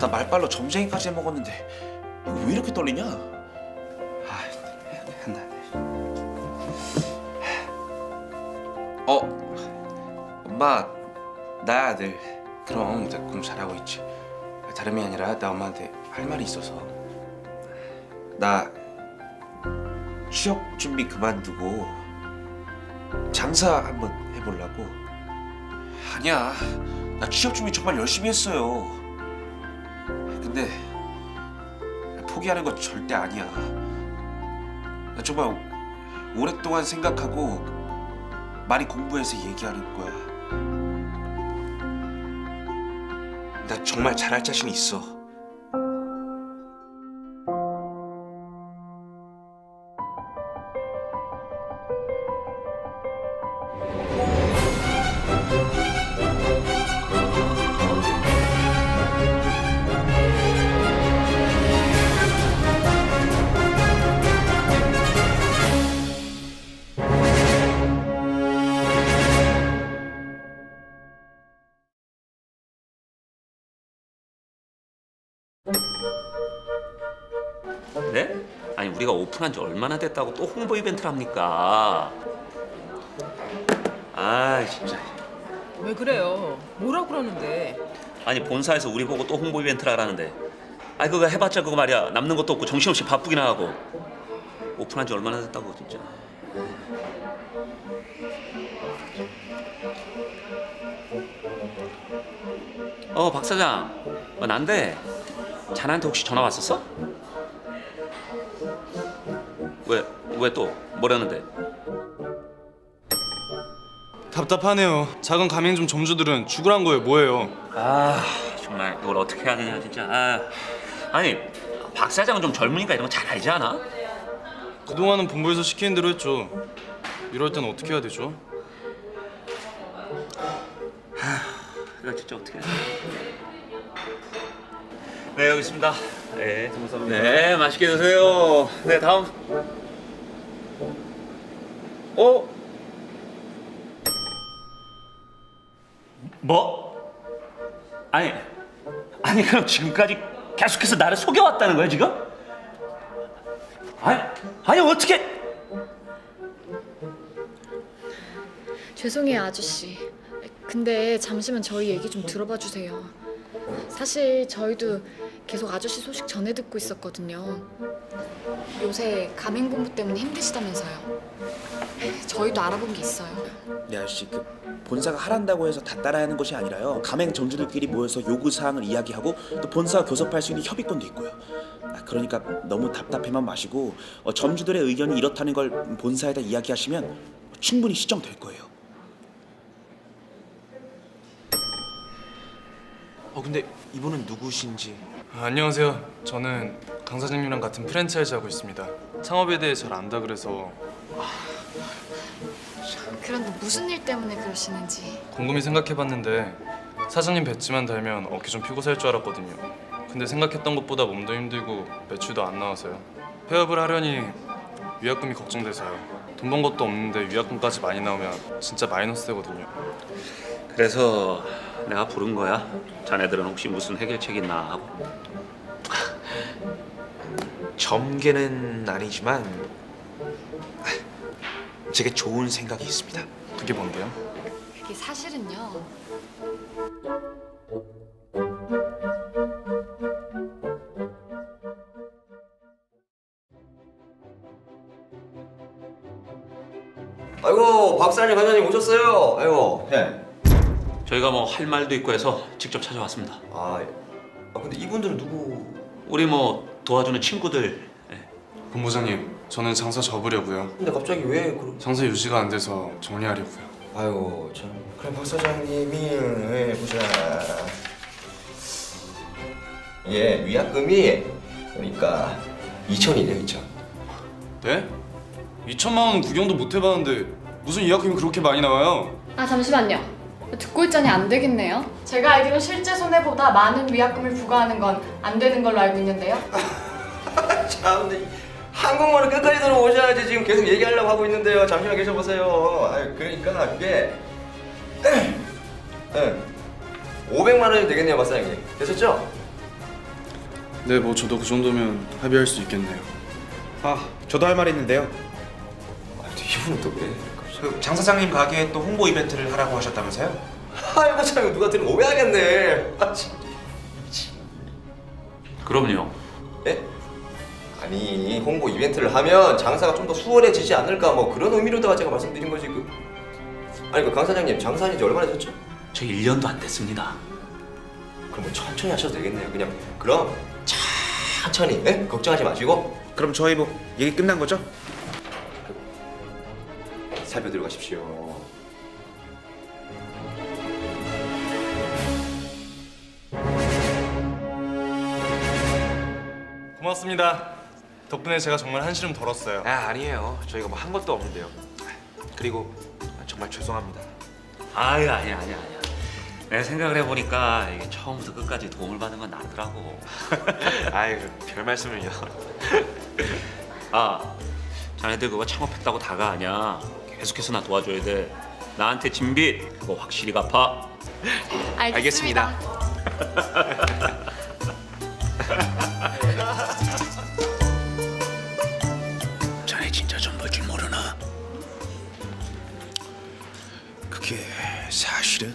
나 말빨로 점쟁이까지 해 먹었는데 왜 이렇게 떨리냐? 아, 한다. 어, 엄마, 나 아들. 그럼 나 공부 잘하고 있지. 다름이 아니라 나 엄마한테 할 말이 있어서. 나 취업 준비 그만두고 장사 한번 해보려고. 아니야, 나 취업 준비 정말 열심히 했어요. 근데 포기하는 거 절대 아니야. 나 정말 오랫동안 생각하고 많이 공부해서 얘기하는 거야. 나 정말 잘할 자신 있어. 네? 아니 우리가 오픈한 지 얼마나 됐다고 또 홍보 이벤트를 합니까? 아 진짜 왜 그래요? 뭐라 그러는데? 아니 본사에서 우리 보고 또 홍보 이벤트를 하라는데 아이 그거 해봤자 그거 말이야 남는 것도 없고 정신없이 바쁘기나 하고 오픈한 지 얼마나 됐다고 진짜 어 박 사장 어, 난데 자네한테 혹시 전화 왔었어? 왜 왜 또 뭐라는데? 답답하네요. 작은 가맹점 점주들은 죽으란 거예요. 뭐예요? 아 정말 이걸 어떻게 해야 되냐 진짜 아, 아니 박 사장은 좀 젊으니까 이런 거 잘 알지 않아? 그동안은 본부에서 시키는 대로 했죠. 이럴 땐 어떻게 해야 되죠? 이거 진짜 어떻게 해야 돼? 네 여기 있습니다 네 감사합니다 네 맛있게 드세요 네 다음 어? 뭐? 아니 아니 그럼 지금까지 계속해서 나를 속여왔다는 거야 지금? 아니 아니 어떻게 죄송해요 아저씨. 근데 잠시만 저희 얘기 좀 들어봐 주세요. 사실 저희도 계속 아저씨 소식 전해 듣고 있었거든요. 요새 가맹 공부 때문에 힘드시다면서요. 저희도 알아본 게 있어요. 네 아저씨 그 본사가 하란다고 해서 다 따라하는 것이 아니라요 가맹 점주들끼리 모여서 요구 사항을 이야기하고 또 본사가 교섭할 수 있는 협의권도 있고요 아, 그러니까 너무 답답해만 마시고 어, 점주들의 의견이 이렇다는 걸 본사에다 이야기하시면 충분히 시정될 거예요 어 근데 이분은 누구신지 아, 안녕하세요. 저는 강 사장님이랑 같은 프랜차이즈 하고 있습니다. 창업에 대해 잘 안다 그래서 그런데 무슨 일 때문에 그러시는지. 곰곰이 생각해봤는데 사장님 배지만 달면 어깨 좀 피고 살 줄 알았거든요. 근데 생각했던 것보다 몸도 힘들고 매출도 안 나와서요. 폐업을 하려니 위약금이 걱정돼서요. 돈 번 것도 없는데 위약금까지 많이 나오면 진짜 마이너스 되거든요. 그래서 내가 부른 거야. 자네들은 혹시 무슨 해결책 있나 하고. 점괘는 아니지만 제게 좋은 생각이 있습니다. 그게 뭔데요? 그게 사실은요. 아이고 박사님 관장님 오셨어요. 아이고. 예. 저희가 뭐 할 말도 있고 해서 직접 찾아왔습니다. 아, 아 근데 이분들은 누구? 우리 뭐 도와주는 친구들. 예. 본부장님, 저는 장사 접으려고요. 근데 갑자기 왜 그러? 장사 유지가 안 돼서 정리하려고요. 아이고 참. 그럼 박 사장님이 예, 보자. 예 위약금이 그러니까 2천이네요 2천. 네? 2천만 원은 구경도 못 해봤는데 무슨 위약금이 그렇게 많이 나와요? 아 잠시만요. 듣고 있자니 안 되겠네요. 제가 알기로 실제 손해보다 많은 위약금을 부과하는 건 안 되는 걸로 알고 있는데요. 참, 근데 한국말을 끝까지 들어오셔야지 지금 계속 얘기하려고 하고 있는데요. 잠시만 계셔보세요. 아, 그러니까 그게 네. 500만 원이 되겠네요, 박사님. 됐었죠? 네, 뭐 저도 그 정도면 합의할 수 있겠네요. 아 저도 할 말이 있는데요. 아, 이분은 또 왜? 그 장 사장님 가게에 또 홍보 이벤트를 하라고 하셨다면서요? 아이고 참 이거 누가 들으면 오해하겠네. 아, 참. 그럼요. 예? 아니 홍보 이벤트를 하면 장사가 좀 더 수월해지지 않을까 뭐 그런 의미로다가 제가 말씀드린 거지 그. 아니 그 강 사장님 장사한 지 얼마나 되셨죠? 저 1년도 안 됐습니다. 그럼 뭐 천천히 하셔도 되겠네요. 그냥 그럼 천천히 예? 걱정하지 마시고 그럼 저희 뭐 얘기 끝난 거죠? 살펴 들어가십시오. 고맙습니다. 덕분에 제가 정말 한시름 덜었어요. 아 아니에요. 저희가 뭐 한 것도 없는데요. 그리고 정말 죄송합니다. 아유 아니야 아니야 아니야. 내 생각을 해보니까 이게 처음부터 끝까지 도움을 받은 건 나더라고. 아유 별 말씀을요. 아, 자네들 그거 창업했다고 다가 아니야. 계속해서 나 도와줘야 돼. 나한테 진빚 그거 확실히 갚아. 알겠습니다. 알겠습니다. 이게 사실은